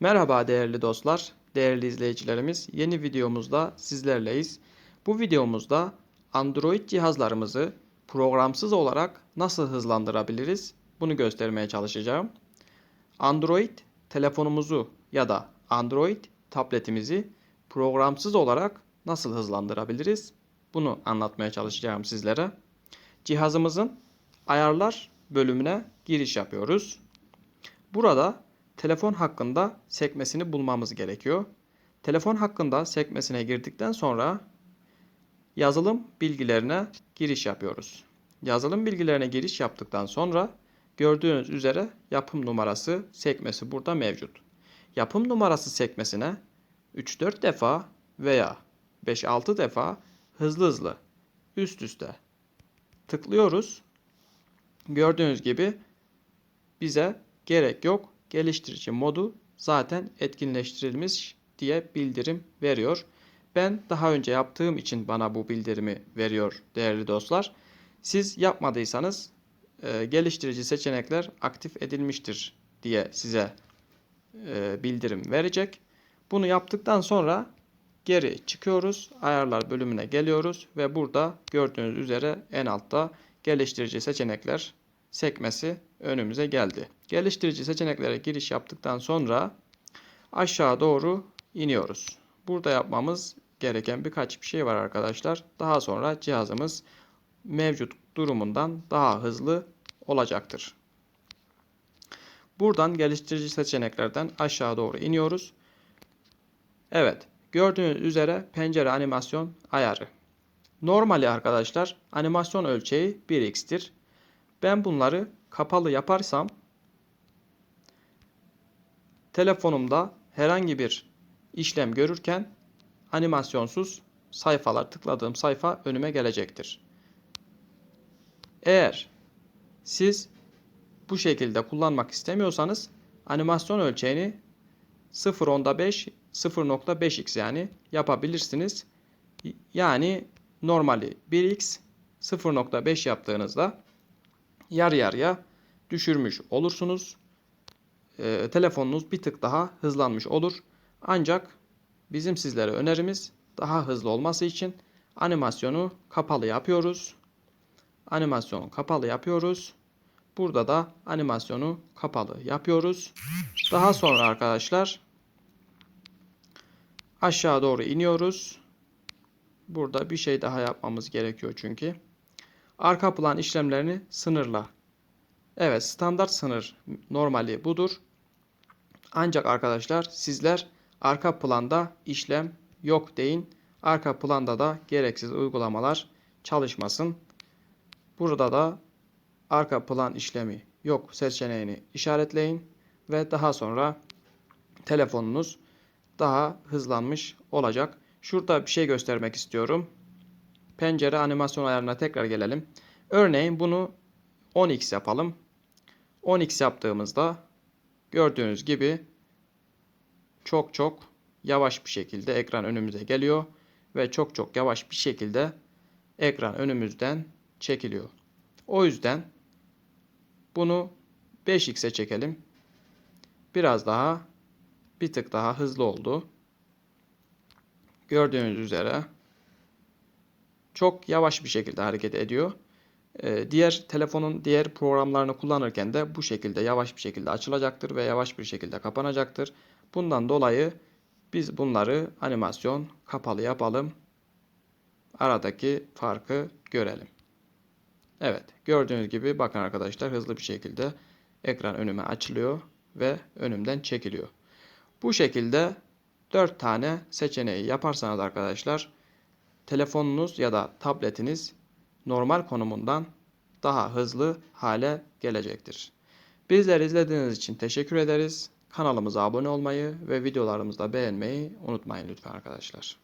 Merhaba değerli dostlar, değerli izleyicilerimiz. Yeni videomuzda sizlerleyiz. Bu videomuzda Android cihazlarımızı programsız olarak nasıl hızlandırabiliriz? Bunu göstermeye çalışacağım. Android telefonumuzu ya da Android tabletimizi programsız olarak nasıl hızlandırabiliriz? Bunu anlatmaya çalışacağım sizlere. Cihazımızın ayarlar bölümüne giriş yapıyoruz. Burada telefon hakkında sekmesini bulmamız gerekiyor. Telefon hakkında sekmesine girdikten sonra yazılım bilgilerine giriş yapıyoruz. Yazılım bilgilerine giriş yaptıktan sonra gördüğünüz üzere yapım numarası sekmesi burada mevcut. Yapım numarası sekmesine 3-4 defa veya 5-6 defa hızlı hızlı üst üste tıklıyoruz. Gördüğünüz gibi bize gerek yok. Geliştirici modu zaten etkinleştirilmiş diye bildirim veriyor. Ben daha önce yaptığım için bana bu bildirimi veriyor değerli dostlar. Siz yapmadıysanız e, geliştirici seçenekler aktif edilmiştir diye size e, bildirim verecek. Bunu yaptıktan sonra geri çıkıyoruz. Ayarlar bölümüne geliyoruz ve burada gördüğünüz üzere en altta geliştirici seçenekler sekmesi önümüze geldi. Geliştirici seçeneklere giriş yaptıktan sonra aşağı doğru iniyoruz. Burada yapmamız gereken birkaç bir şey var arkadaşlar. Daha sonra cihazımız mevcut durumundan daha hızlı olacaktır. Buradan geliştirici seçeneklerden aşağı doğru iniyoruz. Evet, gördüğünüz üzere pencere animasyon ayarı. Normali arkadaşlar animasyon ölçeği 1x'tir. Ben bunları kapalı yaparsam telefonumda herhangi bir işlem görürken animasyonsuz sayfalar tıkladığım sayfa önüme gelecektir. Eğer siz bu şekilde kullanmak istemiyorsanız animasyon ölçeğini 0.5 0.5x yani yapabilirsiniz. Yani normali 1x 0.5 yaptığınızda yarı yarıya düşürmüş olursunuz. Ee, telefonunuz bir tık daha hızlanmış olur. Ancak bizim sizlere önerimiz daha hızlı olması için animasyonu kapalı yapıyoruz. Animasyonu kapalı yapıyoruz. Burada da animasyonu kapalı yapıyoruz. Daha sonra arkadaşlar aşağı doğru iniyoruz. Burada bir şey daha yapmamız gerekiyor çünkü. Arka plan işlemlerini sınırla. Evet standart sınır normali budur. Ancak arkadaşlar sizler arka planda işlem yok deyin. Arka planda da gereksiz uygulamalar çalışmasın. Burada da arka plan işlemi yok seçeneğini işaretleyin ve daha sonra telefonunuz daha hızlanmış olacak. Şurada bir şey göstermek istiyorum. Pencere animasyon ayarına tekrar gelelim. Örneğin bunu 10x yapalım. 10x yaptığımızda gördüğünüz gibi çok çok yavaş bir şekilde ekran önümüze geliyor ve çok çok yavaş bir şekilde ekran önümüzden çekiliyor. O yüzden bunu 5x'e çekelim. Biraz daha bir tık daha hızlı oldu. Gördüğünüz üzere çok yavaş bir şekilde hareket ediyor. Ee, diğer telefonun diğer programlarını kullanırken de bu şekilde yavaş bir şekilde açılacaktır ve yavaş bir şekilde kapanacaktır. Bundan dolayı biz bunları animasyon kapalı yapalım. Aradaki farkı görelim. Evet gördüğünüz gibi bakın arkadaşlar hızlı bir şekilde ekran önüme açılıyor ve önümden çekiliyor. Bu şekilde 4 tane seçeneği yaparsanız arkadaşlar telefonunuz ya da tabletiniz normal konumundan daha hızlı hale gelecektir. Bizleri izlediğiniz için teşekkür ederiz. Kanalımıza abone olmayı ve videolarımızı da beğenmeyi unutmayın lütfen arkadaşlar.